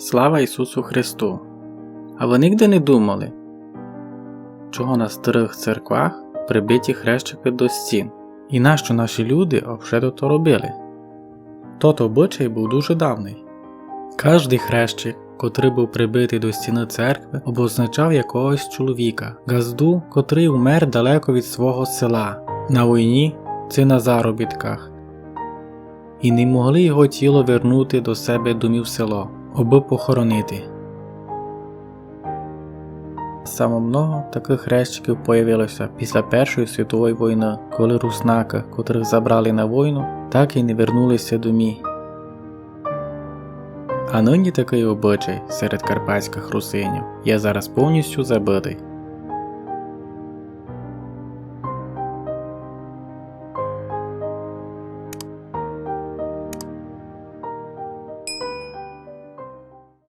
Слава Ісусу Христу! А ви нігде не думали, чого на старих церквах прибиті хрещики до стін, і нащо наші люди обшето то робили? Тот обичай був дуже давний. Кожний хрещик, котрий був прибитий до стіни церкви, обозначав якогось чоловіка, газду, котрий умер далеко від свого села, на війні чи на заробітках, і не могли його тіло вернути до себе домів село, аби похоронити. Саме много таких хрещиків появилося після Першої світової війни, коли руснака, котрих забрали на війну, так і не вернулися домі. А нині такий обичай серед карпатських русинів є зараз повністю забитий.